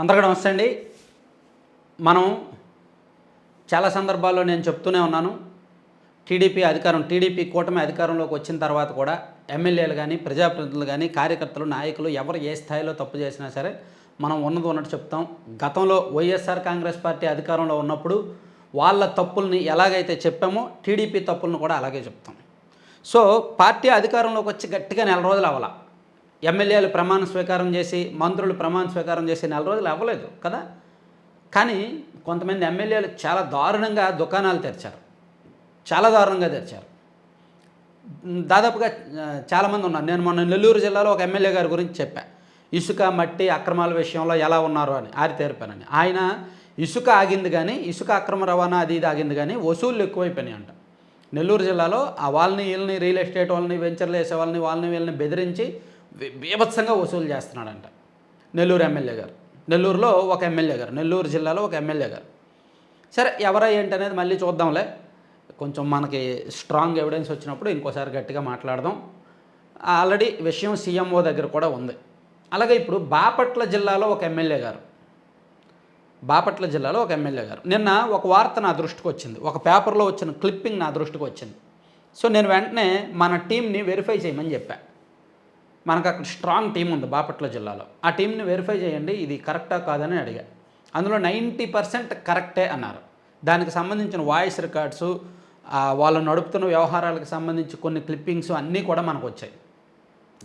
అందరికీ నమస్తే అండి. మనం చాలా సందర్భాల్లో నేను చెప్తూనే ఉన్నాను. టీడీపీ అధికారం టీడీపీ కూటమి అధికారంలోకి వచ్చిన తర్వాత కూడా ఎమ్మెల్యేలు కానీ ప్రజాప్రతినిధులు కానీ కార్యకర్తలు నాయకులు ఎవరు ఏ స్థాయిలో తప్పు చేసినా సరే మనం ఉన్నది ఉన్నట్టు చెప్తాం. గతంలో వైఎస్ఆర్ కాంగ్రెస్ పార్టీ అధికారంలో ఉన్నప్పుడు వాళ్ళ తప్పుల్ని ఎలాగైతే చెప్పామో టీడీపీ తప్పులను కూడా అలాగే చెప్తాం. సో పార్టీ అధికారంలోకి వచ్చి గట్టిగా నెల రోజులు అవ్వాల. ఎమ్మెల్యేలు ప్రమాణ స్వీకారం చేసి మంత్రులు ప్రమాణ స్వీకారం చేసి నెల రోజులు అవ్వలేదు కదా? కానీ కొంతమంది ఎమ్మెల్యేలు చాలా దారుణంగా దుకాణాలు తెరిచారు. చాలా దారుణంగా తెరిచారు. దాదాపుగా చాలామంది ఉన్నారు. నేను మొన్న నెల్లూరు జిల్లాలో ఒక ఎమ్మెల్యే గారి గురించి చెప్పా. ఇసుక మట్టి అక్రమాల విషయంలో ఎలా ఉన్నారు అని ఆరి ఆరితేరిపానని. ఆయన ఇసుక ఆగింది కానీ ఇసుక అక్రమ రవాణా అది ఇది ఆగింది కానీ వసూళ్ళు ఎక్కువైపోయినాయి అంట. నెల్లూరు జిల్లాలో ఆ వాళ్ళని వీళ్ళని రియల్ ఎస్టేట్ వాళ్ళని వెంచర్లు వేసే వాళ్ళని వాళ్ళని వీళ్ళని బెదిరించి బీభత్సంగా వసూలు చేస్తున్నాడంట. నెల్లూరు ఎమ్మెల్యే గారు. నెల్లూరులో ఒక ఎమ్మెల్యే గారు. నెల్లూరు జిల్లాలో ఒక ఎమ్మెల్యే గారు. సరే ఎవరై ఏంటి అనేది మళ్ళీ చూద్దాంలే. కొంచెం మనకి స్ట్రాంగ్ ఎవిడెన్స్ వచ్చినప్పుడు ఇంకోసారి గట్టిగా మాట్లాడదాం. ఆల్రెడీ విషయం సీఎంఓ దగ్గర కూడా ఉంది. అలాగే ఇప్పుడు బాపట్ల జిల్లాలో ఒక ఎమ్మెల్యే గారు. బాపట్ల జిల్లాలో ఒక ఎమ్మెల్యే గారు. నిన్న ఒక వార్త నా దృష్టికి వచ్చింది. ఒక పేపర్లో వచ్చిన క్లిప్పింగ్ నా దృష్టికి వచ్చింది. సో నేను వెంటనే మన టీంని వెరిఫై చేయమని చెప్పా. మనకు అక్కడ స్ట్రాంగ్ టీం ఉంది బాపట్ల జిల్లాలో. ఆ టీంని వెరిఫై చేయండి ఇది కరెక్టా కాదని అడిగా. అందులో నైంటీ పర్సెంట్ కరెక్టే అన్నారు. దానికి సంబంధించిన వాయిస్ రికార్డ్స్ వాళ్ళు నడుపుతున్న వ్యవహారాలకు సంబంధించి కొన్ని క్లిప్పింగ్స్ అన్నీ కూడా మనకు వచ్చాయి.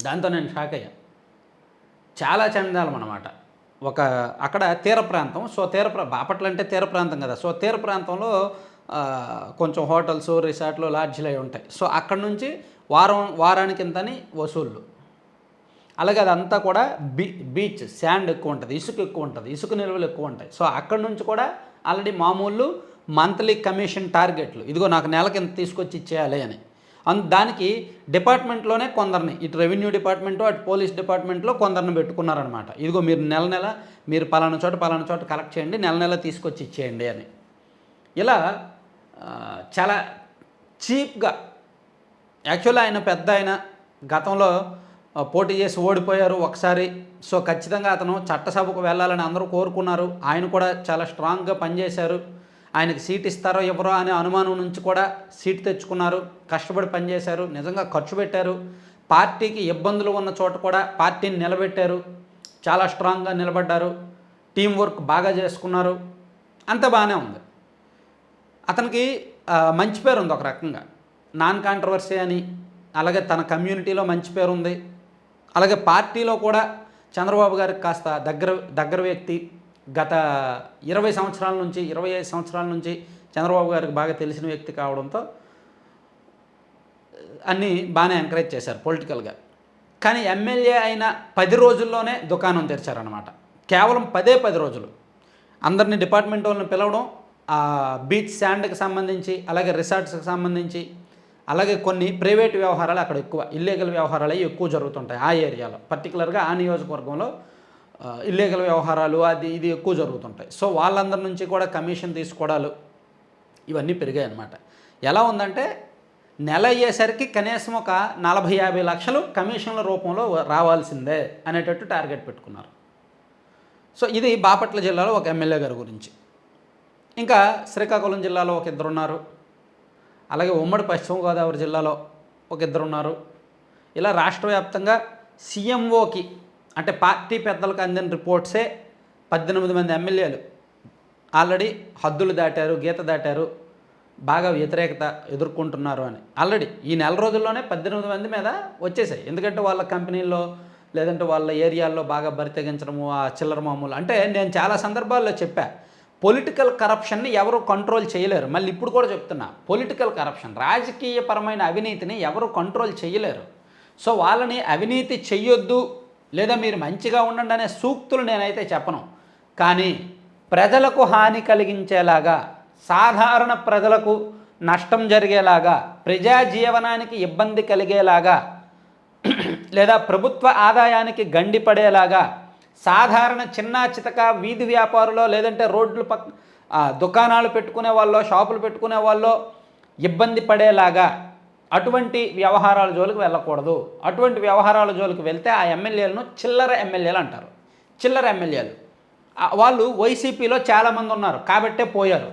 దాంతో నేను షాక్ అయ్యా. చాలా చందాలం అనమాట ఒక అక్కడ తీర ప్రాంతం సో తీర ప్రా బాపట్ల అంటే తీర ప్రాంతం కదా. సో తీర ప్రాంతంలో కొంచెం హోటల్స్ రిసార్ట్లు లాడ్జ్లు అవి ఉంటాయి. సో అక్కడ నుంచి వారం వారానికి ఇంతని వసూళ్ళు అలాగే అదంతా కూడా బీ బీచ్ శాండ్ ఎక్కువ ఉంటుంది ఇసుక ఎక్కువ ఉంటుంది ఇసుక నిల్వలు ఎక్కువ ఉంటాయి. సో అక్కడ నుంచి కూడా ఆల్రెడీ మామూలు మంత్లీ కమిషన్ టార్గెట్లు. ఇదిగో నాకు నెలకి ఎంత తీసుకొచ్చి ఇచ్చేయాలి అని. అన్ దానికి డిపార్ట్మెంట్లోనే కొందరిని ఇటు రెవెన్యూ డిపార్ట్మెంటు అటు పోలీస్ డిపార్ట్మెంట్లో కొందరిని పెట్టుకున్నారనమాట ఇదిగో మీరు నెల నెల మీరు పలానా చోట పలానా చోట కలెక్ట్ చేయండి నెల నెల తీసుకొచ్చి ఇచ్చేయండి అని. ఇలా చాలా చీప్గా యాక్చువల్లీ ఆయన పెద్ద ఆయన గతంలో పోటీ చేసి ఓడిపోయారు. ఒకసారి సో ఖచ్చితంగా అతను చట్టసభకు వెళ్ళాలని అందరూ కోరుకున్నారు. ఆయన కూడా చాలా స్ట్రాంగ్గా పనిచేశారు. ఆయనకి సీట్ ఇస్తారో ఎవరో అనే అనుమానం నుంచి కూడా సీట్ తెచ్చుకున్నారు. కష్టపడి పనిచేశారు. నిజంగా ఖర్చు పెట్టారు. పార్టీకి ఇబ్బందులు ఉన్న చోట కూడా పార్టీని నిలబెట్టారు. చాలా స్ట్రాంగ్గా నిలబడ్డారు. టీం వర్క్ బాగా చేసుకున్నారు. అంత బాగానే ఉంది. అతనికి మంచి పేరు ఉంది ఒక రకంగా. నాన్ కాంట్రవర్సీ అని అలాగే తన కమ్యూనిటీలో మంచి పేరు ఉంది. అలాగే పార్టీలో కూడా చంద్రబాబు గారికి కాస్త దగ్గర దగ్గర వ్యక్తి. గత ఇరవై సంవత్సరాల నుంచి ఇరవై ఐదు సంవత్సరాల నుంచి చంద్రబాబు గారికి బాగా తెలిసిన వ్యక్తి కావడంతో అన్నీ బాగానే ఎంకరేజ్ చేశారు పొలిటికల్గా కానీ ఎమ్మెల్యే అయిన పది రోజుల్లోనే దుకాణం తెరిచారనమాట కేవలం పదే పది రోజులు. అందరినీ డిపార్ట్మెంట్ వాళ్ళని పిలవడం బీచ్ శాండ్కి సంబంధించి అలాగే రిసార్ట్స్కి సంబంధించి అలాగే కొన్ని ప్రైవేట్ వ్యవహారాలు అక్కడ ఎక్కువ ఇల్లీగల్ వ్యవహారాలు అవి ఎక్కువ జరుగుతుంటాయి ఆ ఏరియాలో. పర్టికులర్గా ఆ నియోజకవర్గంలో ఇల్లీగల్ వ్యవహారాలు అది ఇది ఎక్కువ జరుగుతుంటాయి. సో వాళ్ళందరి నుంచి కూడా కమిషన్ తీసుకోవడాలు ఇవన్నీ పెరిగాయి అన్నమాట. ఎలా ఉందంటే నెల అయ్యేసరికి కనీసం ఒక నలభై యాభై లక్షలు కమిషన్ల రూపంలో రావాల్సిందే అనేటట్టు టార్గెట్ పెట్టుకున్నారు. సో ఇది బాపట్ల జిల్లాలో ఒక ఎమ్మెల్యే గారి గురించి. ఇంకా శ్రీకాకుళం జిల్లాలో ఒక ఇద్దరు ఉన్నారు అలాగే ఉమ్మడి పశ్చిమ గోదావరి జిల్లాలో ఒక ఇద్దరు ఉన్నారు. ఇలా రాష్ట్ర వ్యాప్తంగా సీఎంఓకి అంటే పార్టీ పెద్దలకు అందిన రిపోర్ట్సే పద్దెనిమిది మంది ఎమ్మెల్యేలు. ఆల్రెడీ హద్దులు దాటారు గీత దాటారు బాగా వ్యతిరేకత ఎదుర్కొంటున్నారు అని. ఆల్రెడీ ఈ నెల రోజుల్లోనే పద్దెనిమిది మంది మీద వచ్చేసాయి. ఎందుకంటే వాళ్ళ కంపెనీల్లో లేదంటే వాళ్ళ ఏరియాల్లో బాగా బరితెగించడము ఆ చిల్లర మామూలు. అంటే నేను చాలా సందర్భాల్లో చెప్పా పొలిటికల్ కరప్షన్ని ఎవరు కంట్రోల్ చేయలేరు. మళ్ళీ ఇప్పుడు కూడా చెప్తున్నా పొలిటికల్ కరప్షన్ రాజకీయపరమైన అవినీతిని ఎవరు కంట్రోల్ చేయలేరు. సో వాళ్ళని అవినీతి చెయ్యొద్దు లేదా మీరు మంచిగా ఉండండి అనే సూక్తులు నేనైతే చెప్పను. కానీ ప్రజలకు హాని కలిగించేలాగా సాధారణ ప్రజలకు నష్టం జరిగేలాగా ప్రజా జీవనానికి ఇబ్బంది కలిగేలాగా లేదా ప్రభుత్వ ఆదాయానికి గండిపడేలాగా సాధారణ చిన్న చితక వీధి వ్యాపారులో లేదంటే రోడ్లు పక్ దుకాణాలు పెట్టుకునే వాళ్ళు షాపులు పెట్టుకునే వాళ్ళు ఇబ్బంది పడేలాగా అటువంటి వ్యవహారాల జోలికి వెళ్ళకూడదు. అటువంటి వ్యవహారాల జోలికి వెళ్తే ఆ ఎమ్మెల్యేలను చిల్లర ఎమ్మెల్యేలు అంటారు. చిల్లర ఎమ్మెల్యేలు. వాళ్ళు వైసీపీలో చాలామంది ఉన్నారు. కాబట్టే పోయారు.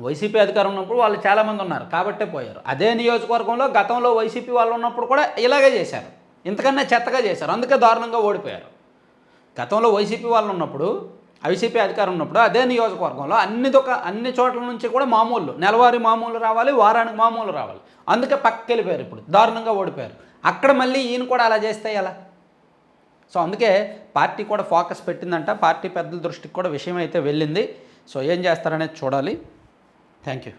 వైసీపీ అధికారం ఉన్నప్పుడు వాళ్ళు చాలామంది ఉన్నారు. కాబట్టే పోయారు. అదే నియోజకవర్గంలో గతంలో వైసీపీ వాళ్ళు ఉన్నప్పుడు కూడా ఇలాగే చేశారు. ఇంతకన్నా చెత్తగా చేశారు. అందుకే దారుణంగా ఓడిపోయారు. గతంలో వైసీపీ వాళ్ళు ఉన్నప్పుడు వైసీపీ అధికారం ఉన్నప్పుడు అదే నియోజకవర్గంలో అన్ని దుక అన్ని చోట్ల నుంచి కూడా మామూలు నెలవారీ మామూలు రావాలి వారానికి మామూలు రావాలి. అందుకే పక్కకి వెళ్ళిపోయారు ఇప్పుడు. దారుణంగా ఓడిపోయారు. అక్కడ మళ్ళీ ఈయన కూడా అలా చేస్తే ఎలా? సో అందుకే పార్టీ కూడా ఫోకస్ పెట్టిందంట. పార్టీ పెద్దల దృష్టికి కూడా విషయం అయితే వెళ్ళింది. సో ఏం చేస్తారనేది చూడాలి. Thank you